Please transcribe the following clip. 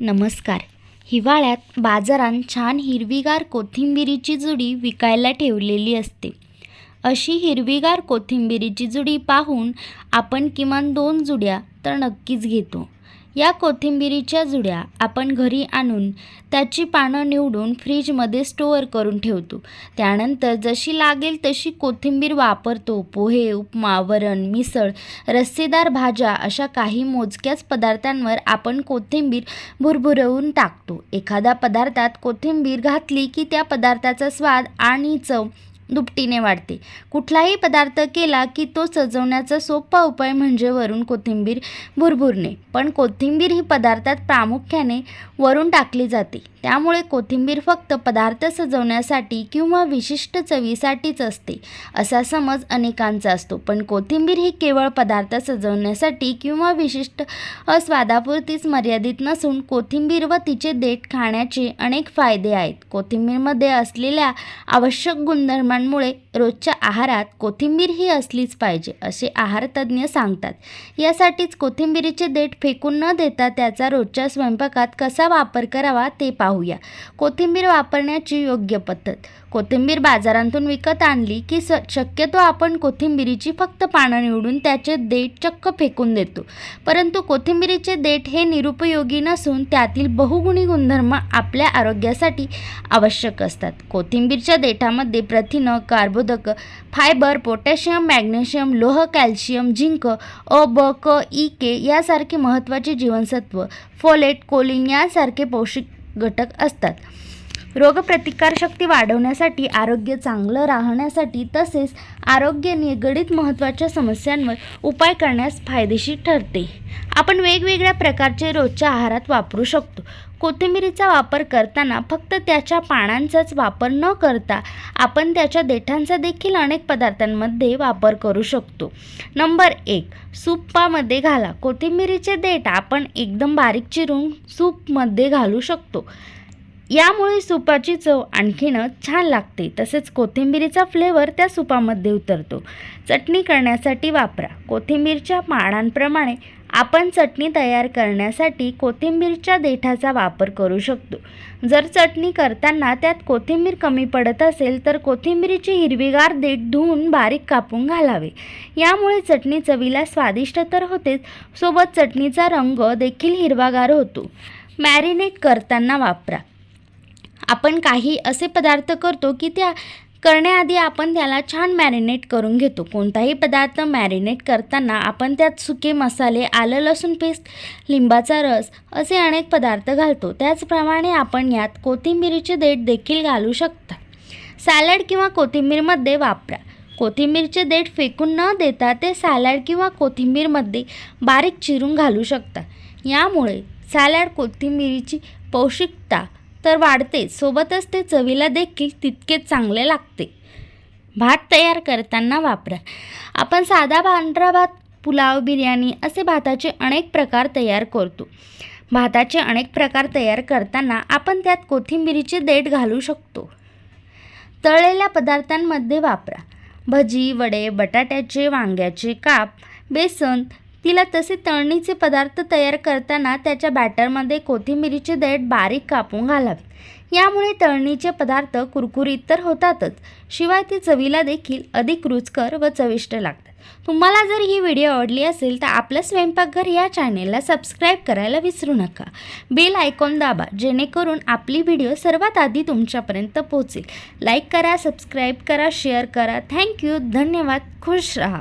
नमस्कार. हिवाळ्यात बाजारात छान हिरवीगार कोथिंबिरीची जुडी विकायला ठेवलेली असते. अशी हिरवीगार कोथिंबिरीची जुडी पाहून आपण किमान दोन जुड्या तर नक्कीच घेतो. या कोथिंबिरीच्या जुड्या आपण घरी आणून त्याची पानं निवडून फ्रीजमध्ये स्टोअर करून ठेवतो. त्यानंतर जशी लागेल तशी कोथिंबीर वापरतो. पोहे उपमा वरण मिसळ रस्सेदार भाज्या अशा काही मोजक्याच पदार्थांवर आपण कोथिंबीर भुरभुरवून टाकतो. एखाद्या पदार्थात कोथिंबीर घातली की त्या पदार्थाचा स्वाद आणि चव दुपटीने वाढते. कुठलाही पदार्थ केला की तो सजवण्याचा सोपा उपाय म्हणजे वरून कोथिंबीर भुरभुरणे. पण कोथिंबीर ही पदार्थात प्रामुख्याने वरून टाकली जाते. त्यामुळे कोथिंबीर फक्त पदार्थ सजवण्यासाठी किंवा विशिष्ट चवीसाठीच असते असा समज अनेकांचा असतो. पण कोथिंबीर ही केवळ पदार्थ सजवण्यासाठी किंवा विशिष्ट स्वादापुरतीच मर्यादित नसून कोथिंबीर व तिचे देठ खाण्याचे अनेक फायदे आहेत. कोथिंबीरमध्ये असलेल्या आवश्यक गुणधर्मांमुळे रोजच्या आहारात कोथिंबीर ही असलीच पाहिजे असे आहारतज्ज्ञ सांगतात. यासाठीच कोथिंबीरीचे देठ फेकून न देता त्याचा रोजच्या स्वयंपाकात कसा वापर करावा ते पाहू. पाहूया. कोथिंबीर वापरण्याची योग्य पद्धत. कोथिंबीर बाजारातून विकत आणली की स शक्यतो आपण कोथिंबीरीची फक्त पानं निवडून त्याचे देठ चक्क फेकून देतो. परंतु कोथिंबीरीचे देठ हे निरुपयोगी नसून त्यातील बहुगुणी गुणधर्म आपल्या आरोग्यासाठी आवश्यक असतात. कोथिंबीरच्या देठामध्ये प्रथिनं कार्बोदक फायबर पोटॅशियम मॅग्नेशियम लोह कॅल्शियम झिंक अ ब क ई के यासारखे महत्त्वाचे जीवनसत्व फोलेट कोलिन यासारखे पौष्टिक घटक असतात. रोगप्रतिकारशक्ती वाढवण्यासाठी आरोग्य चांगलं राहण्यासाठी तसेच आरोग्य निगडीत महत्त्वाच्या समस्यांवर उपाय करण्यास फायदेशीर ठरते. आपण वेगवेगळ्या प्रकारचे रोजच्या आहारात वापरू शकतो. कोथिंबिरीचा वापर करताना फक्त त्याच्या पानांचाच वापर न करता आपण त्याच्या देठांचा देखील अनेक पदार्थांमध्ये वापर करू शकतो. नंबर एक सूपामध्ये घाला. कोथिंबिरीचे देठ आपण एकदम बारीक चिरून सूपमध्ये घालू शकतो. यामुळे सुपाची चव आणखीनच छान लागते. तसेच कोथिंबिरीचा फ्लेवर त्या सुपामध्ये उतरतो. चटणी करण्यासाठी वापरा. कोथिंबीरच्या पानांप्रमाणे आपण चटणी तयार करण्यासाठी कोथिंबीरच्या देठाचा वापर करू शकतो. जर चटणी करताना त्यात कोथिंबीर कमी पडत असेल तर कोथिंबीरीची हिरवीगार देठ धुवून बारीक कापून घालावे. यामुळे चटणी चवीला स्वादिष्ट तर होतेच सोबत चटणीचा रंग देखील हिरवागार होतो. मॅरिनेट करताना वापरा. आपण काही असे पदार्थ करतो की त्या करण्याआधी आपण त्याला छान मॅरिनेट करून घेतो. कोणताही पदार्थ मॅरिनेट करताना आपण त्यात सुके मसाले आलं लसूण पेस्ट लिंबाचा रस असे अनेक पदार्थ घालतो. त्याचप्रमाणे आपण यात कोथिंबीरीचे देठ देखील घालू शकता. सॅलड किंवा कोथिंबीरमध्ये वापरा. कोथिंबीरचे देठ फेकून न देता ते सॅलड किंवा कोथिंबीरमध्ये बारीक चिरून घालू शकता. यामुळे सॅलड कोथिंबीरीची पौष्टिकता तर वाढते. सोबतच ते चवीला देखील तितकेच चांगले लागते. भात तयार करताना वापरा. आपण साधा पांढरा भात पुलाव बिर्याणी असे भाताचे अनेक प्रकार तयार करतो. भाताचे अनेक प्रकार तयार करताना आपण त्यात कोथिंबिरीचे देठ घालू शकतो. तळलेल्या पदार्थांमध्ये वापरा. भजी वडे बटाट्याचे वांग्याचे काप बेसन तिला तसे तळणीचे पदार्थ तयार करताना त्याच्या बॅटरमध्ये कोथिंबिरीचे देठ बारीक कापून घालावे. यामुळे तळणीचे पदार्थ कुरकुरीत तर होतातच शिवाय ती चवीला देखील अधिक रुचकर व चविष्ट लागतात. तुम्हाला जर ही व्हिडिओ आवडली असेल तर आपलं स्वयंपाकघर या चॅनेलला सबस्क्राईब करायला विसरू नका. बेल आयकॉन दाबा जेणेकरून आपली व्हिडिओ सर्वात आधी तुमच्यापर्यंत पोहोचेल. लाईक करा सबस्क्राईब करा शेअर करा. थँक्यू धन्यवाद. खुश रहा.